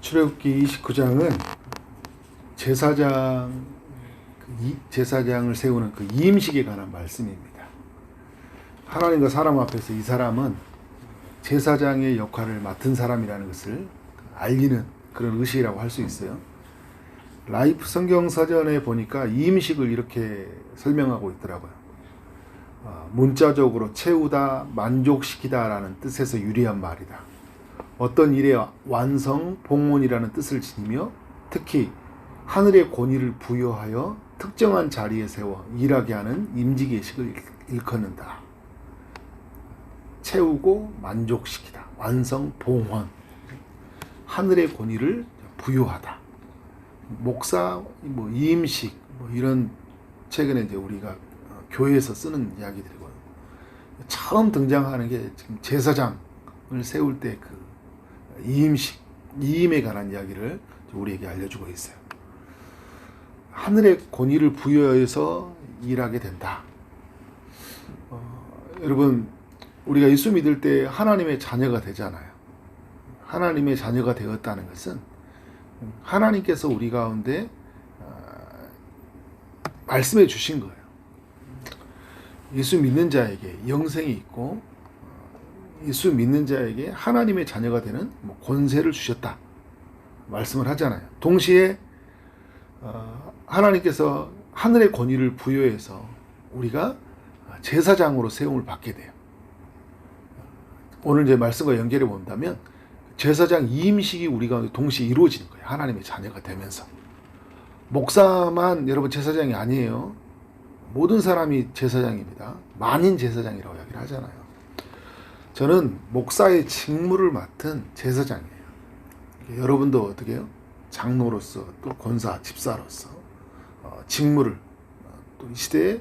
출애굽기 29장은 제사장 그 이- 제사장을 세우는 그 이임식에 관한 말씀입니다. 하나님과 사람 앞에서 이 사람은 제사장의 역할을 맡은 사람이라는 것을 알리는 그런 의식이라고 할 수 있어요. 라이프 성경 서전에 보니까 이임식을 이렇게 설명하고 있더라고요. 어, 문자적으로 채우다, 만족시키다라는 뜻에서 유리한 말이다. 어떤 일의 완성, 봉헌이라는 뜻을 지니며 특히 하늘의 권위를 부여하여 특정한 자리에 세워 일하게 하는 임직의식을 일- 일컫는다. 채우고 만족시키다. 완성, 봉헌. 하늘의 권위를 부여하다. 목사, 뭐 이임식, 뭐 이런 최근에 이제 우리가 어, 교회에서 쓰는 이야기들이고요. 처음 등장하는 게 지금 제사장을 세울 때 그 이임식, 이임에 관한 이야기를 우리에게 알려주고 있어요. 하늘의 권위를 부여해서 일하게 된다. 어, 여러분, 우리가 예수 믿을 때 하나님의 자녀가 되잖아요. 하나님의 자녀가 되었다는 것은 하나님께서 우리 가운데 어, 말씀해 주신 거예요. 예수 믿는 자에게 영생이 있고 어, 예수 믿는 자에게 하나님의 자녀가 되는 뭐 권세를 주셨다 말씀을 하잖아요. 동시에 어, 하나님께서 하늘의 권위를 부여해서 우리가 제사장으로 세움을 받게 돼요. 오늘 이제 말씀과 연결해 본다면 제사장 이임식이 우리 가운데 동시에 이루어지는 거예요. 하나님의 자녀가 되면서. 목사만 여러분 제사장이 아니에요. 모든 사람이 제사장입니다. 만인 제사장이라고 이야기를 하잖아요. 저는 목사의 직무를 맡은 제사장이에요. 여러분도 어떻게 해요? 장로로서 또 권사, 집사로서 어, 직무를 어, 또이 시대에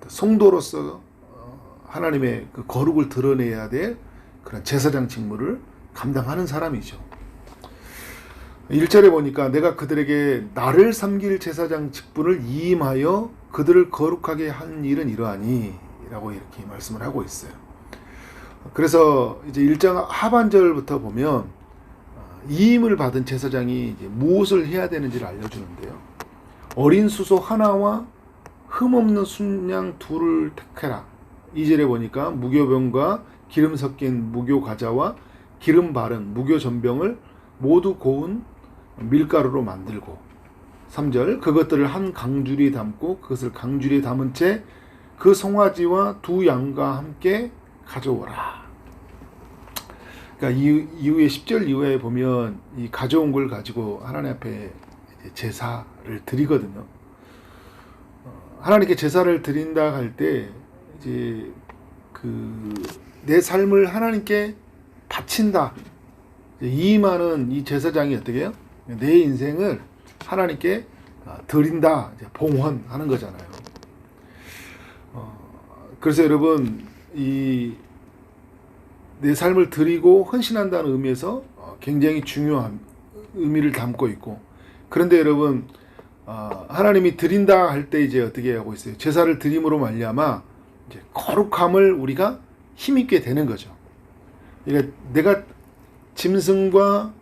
또 성도로서 어, 하나님의 그 거룩을 드러내야 될 그런 제사장 직무를 감당하는 사람이죠. 1절에 보니까 내가 그들에게 나를 섬길 제사장 직분을 이임하여 그들을 거룩하게 한 일은 이러하니 라고 이렇게 말씀을 하고 있어요. 그래서 이제 1장 하반절부터 보면 어, 이임을 받은 제사장이 무엇을 해야 되는지를 알려주는데요. 어린 수소 하나와 흠없는 순양 둘을 택해라. 2절에 보니까 무교병과 기름 섞인 무교 과자와 기름 바른 무교 전병을 모두 고운 밀가루로 만들고 3절 그것들을 한 강줄이 담고 그것을 강줄에 담은 채 그 송아지와 두 양과 함께 가져오라. 그러니까 이후, 이후에 10절 이후에 보면 이 가져온 걸 가지고 하나님 앞에 제사를 드리거든요. 어, 하나님께 제사를 드린다 할 때 이제 그 내 삶을 하나님께 바친다. 이임하는 이 제사장이 어떻게 해요? 내 인생을 하나님께 어, 드린다. 봉헌하는 거잖아요. 어, 그래서 여러분 이 내 삶을 드리고 헌신한다는 의미에서 어, 굉장히 중요한 의미를 담고 있고 그런데 여러분 어, 하나님이 드린다 할 때 이제 어떻게 하고 있어요? 제사를 드림으로 말미암아 이제 거룩함을 우리가 힘있게 되는 거죠. 그러니까 내가 짐승과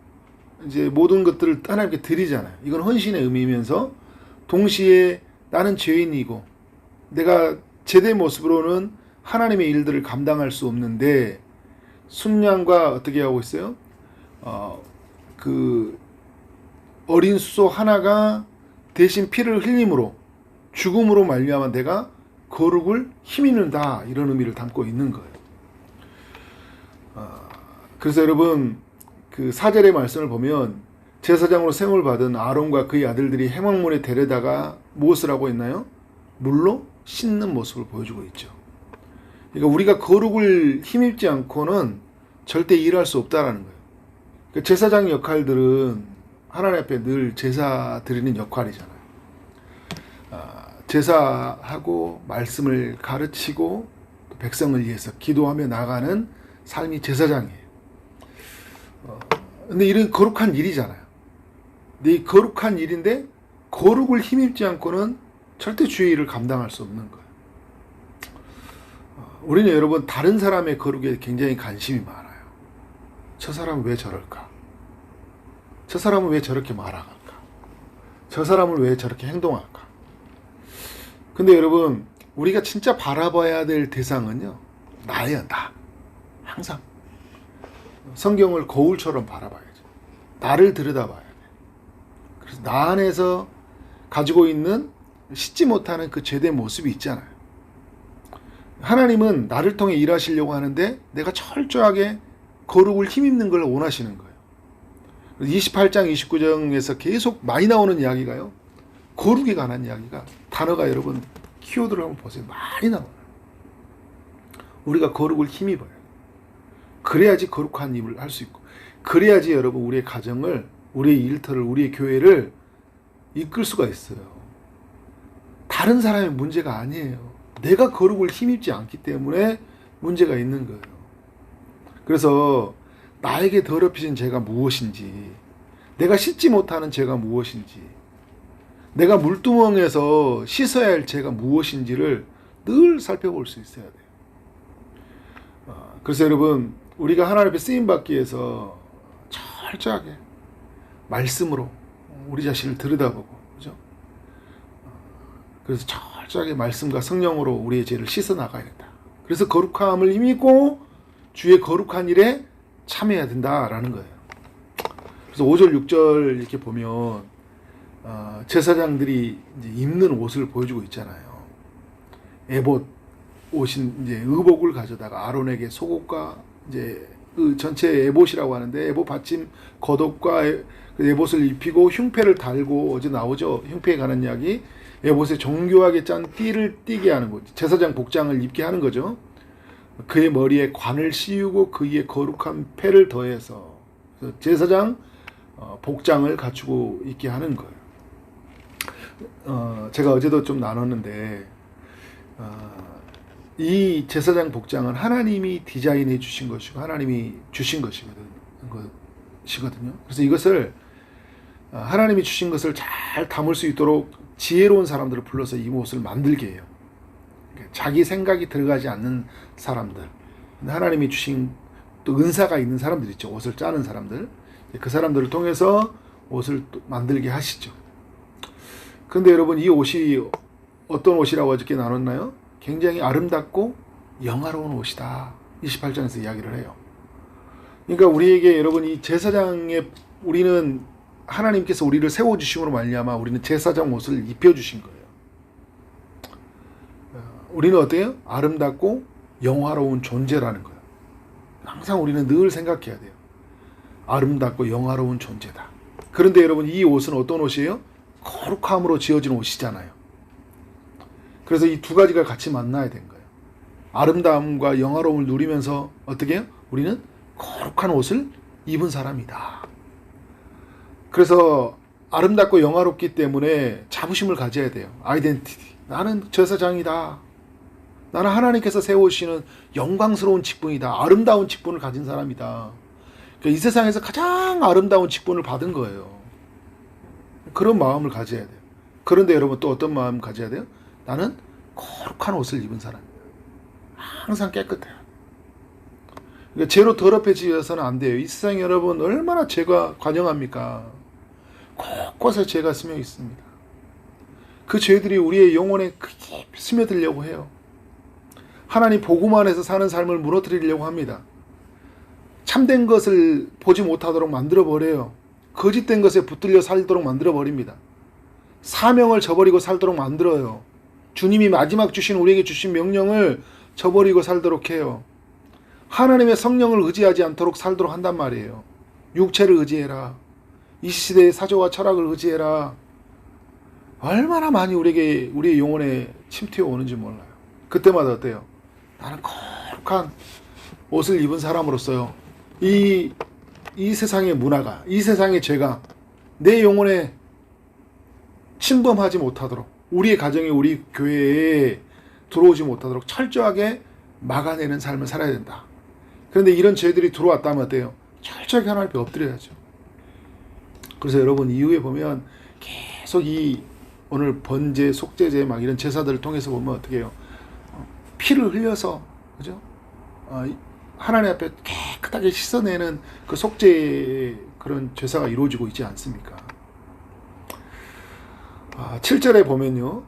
이제 모든 것들을 하나님께 드리잖아요. 이건 헌신의 의미면서 동시에 나는 죄인이고 내가 제대 모습으로는 하나님의 일들을 감당할 수 없는데 순양과 어떻게 하고 있어요? 어, 그 어린 수소 하나가 대신 피를 흘림으로 죽음으로 말미암아 내가 거룩을 힘입는다 이런 의미를 담고 있는 거예요. 어, 그래서 여러분 그 사절의 말씀을 보면 제사장으로 세움을 받은 아론과 그의 아들들이 해망문에 데려다가 무엇을 하고 있나요? 물로 씻는 모습을 보여주고 있죠. 그러니까 우리가 거룩을 힘입지 않고는 절대 일할 수 없다라는 거예요. 그 제사장 역할들은 하나님 앞에 늘 제사 드리는 역할이잖아요. 아, 제사하고 말씀을 가르치고 또 백성을 위해서 기도하며 나가는 삶이 제사장이에요. 어, 근데 이런 거룩한 일이잖아요. 근데 이 거룩한 일인데 거룩을 힘입지 않고는 절대 주의 일을 감당할 수 없는 거예요. 어, 우리는 여러분 다른 사람의 거룩에 굉장히 관심이 많아요. 저 사람 왜 저럴까? 저 사람은 왜 저렇게 말할까? 저 사람을 왜 저렇게 행동할까? 근데 여러분, 우리가 진짜 바라봐야 될 대상은요, 나예요, 나. 항상. 성경을 거울처럼 바라봐야죠. 나를 들여다봐야 돼. 그래서 나 안에서 가지고 있는 씻지 못하는 그 죄된 모습이 있잖아요. 하나님은 나를 통해 일하시려고 하는데 내가 철저하게 거룩을 힘입는 걸 원하시는 거예요. 28장 29장에서 계속 많이 나오는 이야기가요. 거룩에 관한 이야기가 단어가 여러분 키워드를 한번 보세요. 많이 나와요. 우리가 거룩을 힘입어요. 그래야지 거룩한 일을 할 수 있고 그래야지 여러분 우리의 가정을 우리의 일터를 우리의 교회를 이끌 수가 있어요. 다른 사람의 문제가 아니에요. 내가 거룩을 힘입지 않기 때문에 문제가 있는 거예요. 그래서 나에게 더럽히신 죄가 무엇인지, 내가 씻지 못하는 죄가 무엇인지, 내가 물두멍에서 씻어야 할 죄가 무엇인지를 늘 살펴볼 수 있어야 돼요. 어, 그래서 여러분, 우리가 하나님 앞에 쓰임 받기 위해서 철저하게 말씀으로 우리 자신을 들여다보고, 그죠? 어, 그래서 철 저하게 말씀과 성령으로 우리의 죄를 씻어 나가야 된다. 그래서 거룩함을 힘입고 주의 거룩한 일에 참여해야 된다라는 거예요. 그래서 5절, 6절 이렇게 보면 어, 제사장들이 입는 옷을 보여주고 있잖아요. 에봇 옷인 이제 의복을 가져다가 아론에게 속옷과 이제 그 전체 에봇이라고 하는데 에봇 받침 겉옷과 에- 그 에봇을 입히고 흉패를 달고 어제 나오죠. 흉패에 관한 이야기. 에봇에 정교하게 짠 띠를 띠게 하는 거죠. 제사장 복장을 입게 하는 거죠. 그의 머리에 관을 씌우고 그의 거룩한 패를 더해서 제사장 어, 복장을 갖추고 있게 하는 거예요. 어, 제가 어제도 좀 나눴는데 어, 이 제사장 복장은 하나님이 디자인해 주신 것이고 하나님이 주신 것이거든, 것이거든요. 그래서 이것을 어, 하나님이 주신 것을 잘 담을 수 있도록 지혜로운 사람들을 불러서 이 옷을 만들게 해요. 자기 생각이 들어가지 않는 사람들, 하나님이 주신 또 은사가 있는 사람들 있죠. 옷을 짜는 사람들. 그 사람들을 통해서 옷을 또 만들게 하시죠. 근데 여러분, 이 옷이 어떤 옷이라고 어저께 나눴나요? 굉장히 아름답고 영화로운 옷이다. 28장에서 이야기를 해요. 그러니까 우리에게 여러분 이 제사장의 우리는 하나님께서 우리를 세워 주심으로 말미암아 우리는 제사장 옷을 입혀 주신 거예요. 어, 우리는 어때요? 아름답고 영화로운 존재라는 거예요. 항상 우리는 늘 생각해야 돼요. 아름답고 영화로운 존재다. 그런데 여러분 이 옷은 어떤 옷이에요? 거룩함으로 지어진 옷이잖아요. 그래서 이 두 가지가 같이 만나야 된 거예요. 아름다움과 영화로움을 누리면서 어떻게 해요? 우리는 거룩한 옷을 입은 사람이다. 그래서 아름답고 영화롭기 때문에 자부심을 가져야 돼요. 아이덴티티. 나는 제사장이다. 나는 하나님께서 세우시는 영광스러운 직분이다. 아름다운 직분을 가진 사람이다. 그러니까 이 세상에서 가장 아름다운 직분을 받은 거예요. 그런 마음을 가져야 돼요. 그런데 여러분 또 어떤 마음 가져야 돼요? 나는 거룩한 옷을 입은 사람이다. 항상 깨끗해요. 그러니까 죄로 더럽혀지어서는 안 돼요. 이 세상 여러분 얼마나 죄가 관영합니까? 곳곳에 죄가 스며 있습니다. 그 죄들이 우리의 영혼에 크게 스며들려고 해요. 하나님 복음 안에서 사는 삶을 무너뜨리려고 합니다. 참된 것을 보지 못하도록 만들어 버려요. 거짓된 것에 붙들려 살도록 만들어 버립니다. 사명을 저버리고 살도록 만들어요. 주님이 마지막 주신 우리에게 주신 명령을 저버리고 살도록 해요. 하나님의 성령을 의지하지 않도록 살도록 한단 말이에요. 육체를 의지해라. 이 시대의 사조와 철학을 의지해라. 얼마나 많이 우리에게 우리의 영혼에 침투해 오는지 몰라요. 그때마다 어때요? 나는 거룩한 옷을 입은 사람으로서요. 이, 이 세상의 문화가, 이 세상의 죄가 내 영혼에 침범하지 못하도록, 우리의 가정에, 우리 교회에 들어오지 못하도록 철저하게 막아내는 삶을 살아야 된다. 그런데 이런 죄들이 들어왔다면 어때요? 철저하게 하나님 앞에 엎드려야죠. 그래서 여러분 이후에 보면 계속 이 오늘 번제, 속죄제 막 이런 제사들을 통해서 보면 어떻게 해요? 어, 피를 흘려서 그죠? 어, 이- 하나님 앞에 깨끗하게 씻어내는 그 속죄 그런 제사가 이루어지고 있지 않습니까? 아, 7절에 보면요.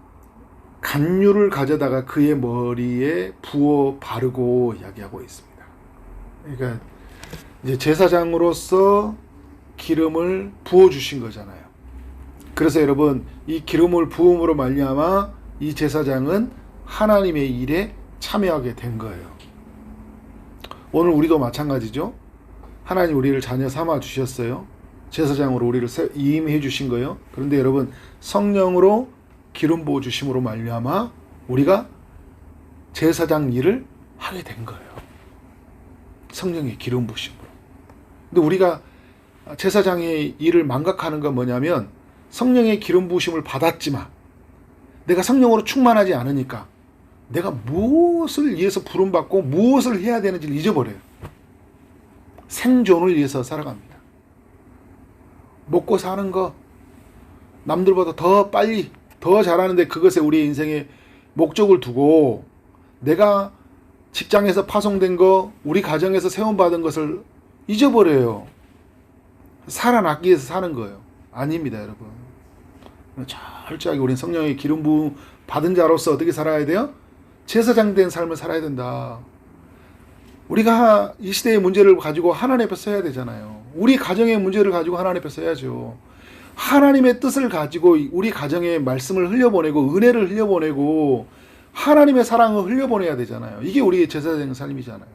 간류를 가져다가 그의 머리에 부어 바르고 이야기하고 있습니다. 그러니까 이제 제사장으로서 기름을 부어 주신 거잖아요. 그래서 여러분 이 기름을 부음으로 말미암아 이 제사장은 하나님의 일에 참여하게 된 거예요. 오늘 우리도 마찬가지죠. 하나님 우리를 자녀 삼아 주셨어요. 제사장으로 우리를 이임해 주신 거예요. 그런데 여러분 성령으로 기름 부어 주심으로 말미암아 우리가 제사장 일을 하게 된 거예요. 성령의 기름 부심으로. 근데 우리가 제사장의 일을 망각하는 건 뭐냐면 성령의 기름 부으심을 받았지만 내가 성령으로 충만하지 않으니까 내가 무엇을 위해서 부름받고 무엇을 해야 되는지를 잊어버려요. 생존을 위해서 살아갑니다. 먹고 사는 거 남들보다 더 빨리 더 잘하는데 그것에 우리 인생의 목적을 두고 내가 직장에서 파송된 거 우리 가정에서 세움받은 것을 잊어버려요. 살아남기 위해서 사는 거예요. 아닙니다, 여러분. 철저하게 우리는 성령의 기름 부음 받은 자로서 어떻게 살아야 돼요? 제사장 된 삶을 살아야 된다. 우리가 이 시대의 문제를 가지고 하나님 앞에 서야 되잖아요. 우리 가정의 문제를 가지고 하나님 앞에 서야죠. 하나님의 뜻을 가지고 우리 가정에 말씀을 흘려보내고 은혜를 흘려보내고 하나님의 사랑을 흘려보내야 되잖아요. 이게 우리의 제사장 삶이잖아요.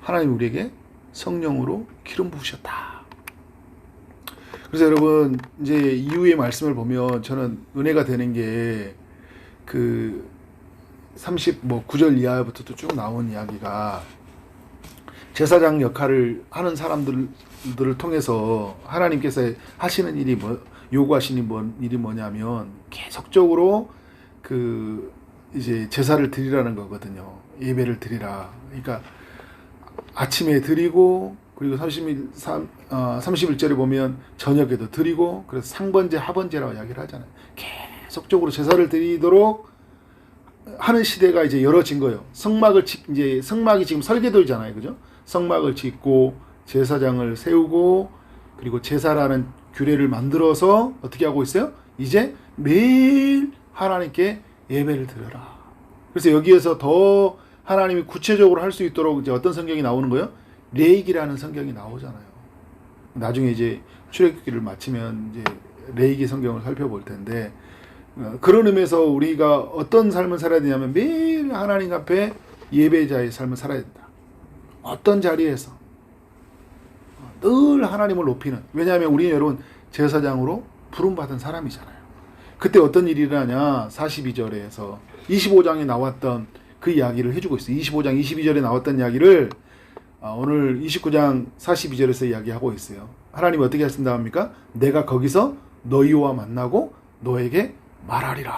하나님 우리에게 성령으로 기름 부으셨다. 그래서 여러분 이제 이후의 말씀을 보면 저는 은혜가 되는 게 그 30뭐 9절 이하부터도 쭉 나온 이야기가 제사장 역할을 하는 사람들을 통해서 하나님께서 하시는 일이 뭐 요구하시는 뭐, 일이 뭐냐면 계속적으로 그 이제 제사를 드리라는 거거든요. 예배를 드리라. 그러니까 아침에 드리고 그리고 30일, 3, 어, 31절에 보면 저녁에도 드리고 그래서 상번제, 하번제라고 이야기를 하잖아요. 계속적으로 제사를 드리도록 하는 시대가 이제 열어진 거예요. 성막을 이제 성막이 지금 설계도잖아요. 그죠? 성막을 짓고 제사장을 세우고 그리고 제사라는 규례를 만들어서 어떻게 하고 있어요? 이제 매일 하나님께 예배를 드려라. 그래서 여기에서 더 하나님이 구체적으로 할 수 있도록 이제 어떤 성경이 나오는 거예요? 레이기라는 성경이 나오잖아요. 나중에 이제 출애굽기를 마치면 이제 레이기 성경을 살펴볼 텐데 어, 그런 의미에서 우리가 어떤 삶을 살아야 되냐면 매일 하나님 앞에 예배자의 삶을 살아야 된다. 어떤 자리에서 늘 하나님을 높이는 왜냐하면 우리 여러분 제사장으로 부름받은 사람이잖아요. 그때 어떤 일이 일어나냐 42절에서 25장에 나왔던 그 이야기를 해주고 있어요. 25장 22절에 나왔던 이야기를 아, 오늘 29장 42절에서 이야기하고 있어요. 하나님 어떻게 하신다 합니까? 내가 거기서 너희와 만나고 너에게 말하리라.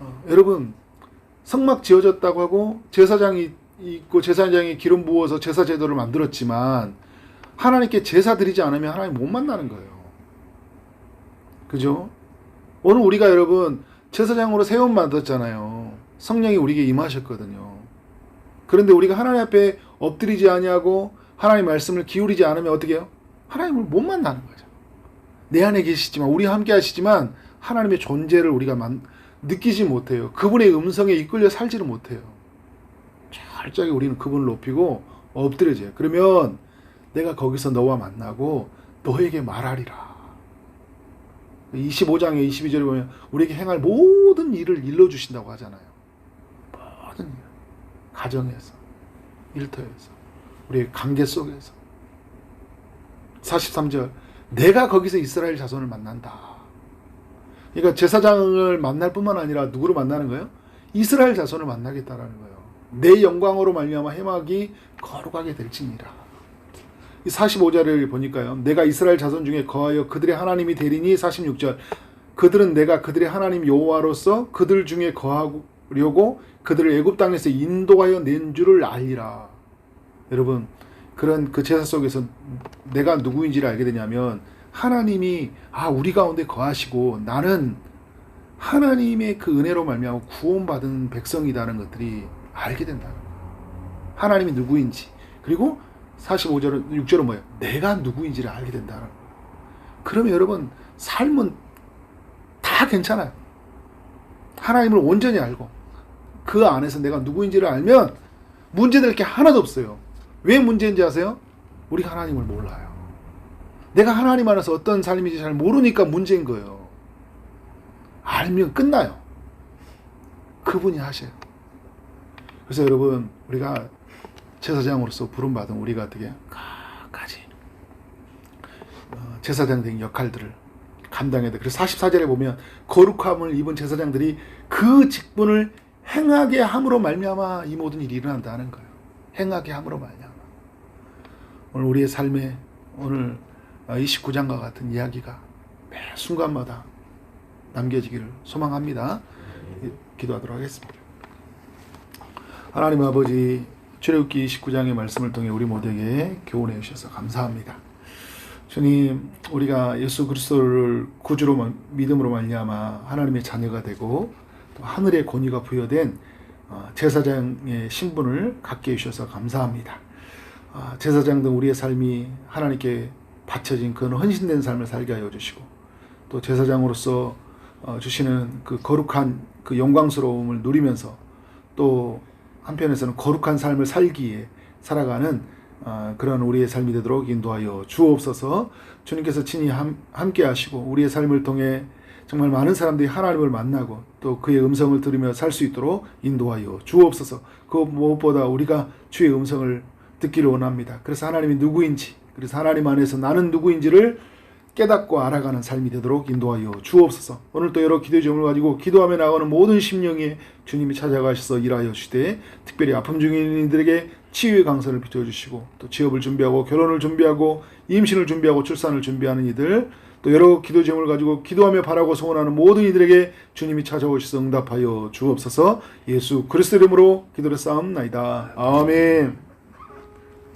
어, 여러분 성막 지어졌다고 하고 제사장이 있고 제사장이 기름 부어서 제사 제도를 만들었지만 하나님께 제사 드리지 않으면 하나님 못 만나는 거예요. 그죠? 오늘 우리가 여러분 제사장으로 세움 만들었잖아요. 성령이 우리에게 임하셨거든요. 그런데 우리가 하나님 앞에 엎드리지 아니하고 하나님 말씀을 기울이지 않으면 어떻게 해요? 하나님을 못 만나는 거죠. 내 안에 계시지만 우리 함께 하시지만 하나님의 존재를 우리가 만, 느끼지 못해요. 그분의 음성에 이끌려 살지를 못해요. 철저하게 우리는 그분을 높이고 엎드려져요. 그러면 내가 거기서 너와 만나고 너에게 말하리라. 25장에 22절에 보면 우리에게 행할 모든 일을 일러 주신다고 하잖아요. 모든 일. 가정에서, 일터에서, 우리의 관계 속에서. 43절, 내가 거기서 이스라엘 자손을 만난다. 그러니까 제사장을 만날 뿐만 아니라 누구를 만나는 거예요? 이스라엘 자손을 만나겠다라는 거예요. 내 영광으로 말미암아 해막이 거룩하게 될지니라. 이 45절을 보니까요. 내가 이스라엘 자손 중에 거하여 그들의 하나님이 되리니 46절. 그들은 내가 그들의 하나님 여호와로서 그들 중에 거하려고 그들을 애굽 땅에서 인도하여 낸 줄을 알리라. 여러분 그런 그 제사 속에서 내가 누구인지를 알게 되냐면 하나님이 아 우리 가운데 거하시고 나는 하나님의 그 은혜로 말미암아 구원받은 백성이다는 것들이 알게 거예요. 하나님이 누구인지 그리고 45절은 6절은 뭐예요? 내가 누구인지를 알게 거예요. 그러면 여러분 삶은 다 괜찮아요. 하나님을 온전히 알고 그 안에서 내가 누구인지를 알면 문제될 게 하나도 없어요. 왜 문제인지 아세요? 우리가 하나님을 몰라요. 내가 하나님 안에서 어떤 삶인지 잘 모르니까 문제인 거예요. 알면 끝나요. 그분이 하셔요. 그래서 여러분 우리가 제사장으로서 부름받은 우리가 어떻게 끝까지 어, 제사장 된 역할들을 감당해야 돼. 그래서 44절에 보면 거룩함을 입은 제사장들이 그 직분을 행하게 함으로 말미암아 이 모든 일이 일어난다는 거예요. 행하게 함으로 말미암아. 오늘 우리의 삶에 오늘 29장과 같은 이야기가 매 순간마다 남겨지기를 소망합니다. 기도하도록 하겠습니다. 하나님 아버지 출애굽기 29장의 말씀을 통해 우리 모두에게 교훈해 주셔서 감사합니다. 주님, 우리가 예수 그리스도를 구주로 만- 믿음으로 말미암아 하나님의 자녀가 되고 또 하늘의 권위가 부여된 어, 제사장의 신분을 갖게 해주셔서 감사합니다. 아, 제사장 등 우리의 삶이 하나님께 바쳐진 그런 헌신된 삶을 살게 하여 주시고 또 제사장으로서 어, 주시는 그 거룩한 그 영광스러움을 누리면서 또 한편에서는 거룩한 삶을 살기에 살아가는 어, 그런 우리의 삶이 되도록 인도하여 주옵소서. 주님께서 친히 함, 함께 하시고 우리의 삶을 통해 정말 많은 사람들이 하나님을 만나고 또 그의 음성을 들으며 살 수 있도록 인도하여 주옵소서. 그 무엇보다 우리가 주의 음성을 듣기를 원합니다. 그래서 하나님이 누구인지, 그래서 하나님 안에서 나는 누구인지를 깨닫고 알아가는 삶이 되도록 인도하여 주옵소서. 오늘 또 여러 기도의 점을 가지고 기도하며 나가는 모든 심령에 주님이 찾아가셔서 일하여 주시되 특별히 아픔 중인 이들에게 치유의 강선을 비춰주시고 또 취업을 준비하고 결혼을 준비하고 임신을 준비하고 출산을 준비하는 이들 또 여러 기도 제목을 가지고 기도하며 바라고 소원하는 모든 이들에게 주님이 찾아오셔서 응답하여 주옵소서 예수 그리스도 이름으로 기도를 싸움나이다. 아멘